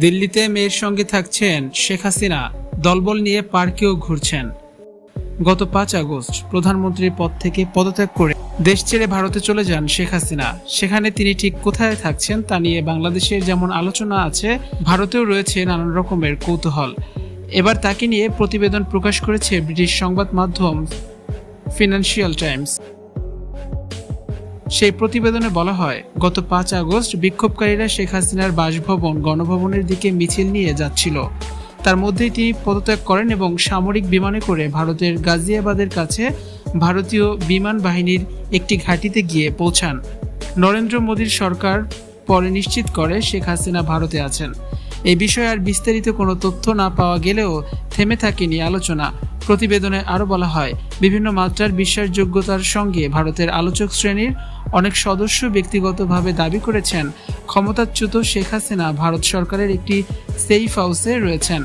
দিল্লিতে মেয়ের সঙ্গে থাকছেন শেখ হাসিনা। দলবল নিয়ে পার্কেও ঘুরছেন। গত পাঁচ আগস্ট প্রধানমন্ত্রীর পদ থেকে পদত্যাগ করে দেশ ছেড়ে ভারতে চলে যান শেখ হাসিনা। সেখানে তিনি ঠিক কোথায় থাকছেন তা নিয়ে বাংলাদেশের যেমন আলোচনা আছে, ভারতেও রয়েছে নানান রকমের কৌতূহল। এবার তাকে নিয়ে প্রতিবেদন প্রকাশ করেছে ব্রিটিশ সংবাদ মাধ্যম ফিনান্সিয়াল টাইমস। সেই প্রতিবেদনে বলা হয়, গত পাঁচ আগস্ট বিক্ষোভকারীরা শেখ হাসিনার বাসভবন, গণভবনের দিকে মিছিল নিয়ে যাচ্ছিল। তার মধ্যেই তিনি পদত্যাগ করেন এবং সামরিক বিমানে করে ভারতের গাজিয়াবাদের কাছে ভারতীয় বিমান বাহিনীর একটি ঘাঁটিতে গিয়ে পৌঁছান। নরেন্দ্র মোদীর সরকার পরে নিশ্চিত করে শেখ হাসিনা ভারতে আছেন। এই বিষয়ে আর বিস্তারিত কোনো তথ্য না পাওয়া গেলেও থেমে থাকেনি আলোচনা। প্রতিবেদনে আরও বলা হয়, বিভিন্ন মাত্রার বিশ্বাসযোগ্যতার সঙ্গে ভারতের আলোচক শ্রেণির অনেক সদস্য ব্যক্তিগতভাবে দাবি করেছেন, ক্ষমতাচ্যুত শেখ হাসিনা ভারত সরকারের একটি সেফ হাউসে রয়েছেন।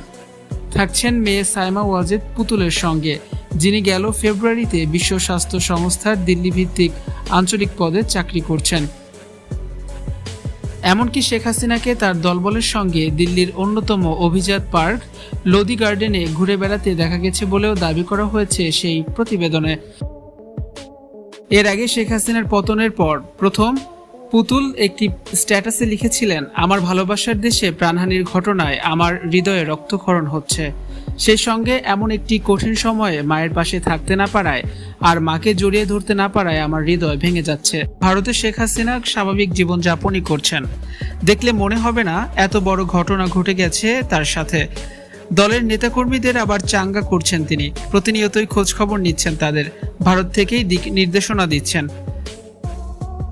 থাকছেন মেয়ে সাইমা ওয়াজেদ পুতুলের সঙ্গে, যিনি গেল ফেব্রুয়ারিতে বিশ্ব স্বাস্থ্য সংস্থার দিল্লি ভিত্তিক আঞ্চলিক পদে চাকরি করছেন। এমনকি শেখ হাসিনাকে তার দলবলের সঙ্গে দিল্লির অন্যতম অভিজাত পার্ক লোদি গার্ডেনে ঘুরে বেড়াতে দেখা গেছে বলেও দাবি করা হয়েছে সেই প্রতিবেদনে। এর আগে শেখ হাসিনার পতনের পর প্রথম পুতুল একটি স্ট্যাটাসে লিখেছিলেন, আমার ভালোবাসার দেশে প্রাণহানির ঘটনায় আমার হৃদয়ে রক্তক্ষরণ হচ্ছে। সেই সঙ্গে এমন একটি কঠিন সময়ে মায়ের পাশে থাকতে না পারায় আর মাকে জড়িয়ে ধরতে না পারায় আমার হৃদয় ভেঙে যাচ্ছে। ভারতে শেখ হাসিনা স্বাভাবিক জীবনযাপনই করছেন। দেখলে মনে হবে না, এত বড় ঘটনা ঘটে গেছে তার সাথে। দলের নেতাকর্মীদের আবার চাঙ্গা করছেন তিনি। প্রতিনিয়তই খোঁজ খবর নিচ্ছেন তাদের। ভারত থেকেই দিক নির্দেশনা দিচ্ছেন।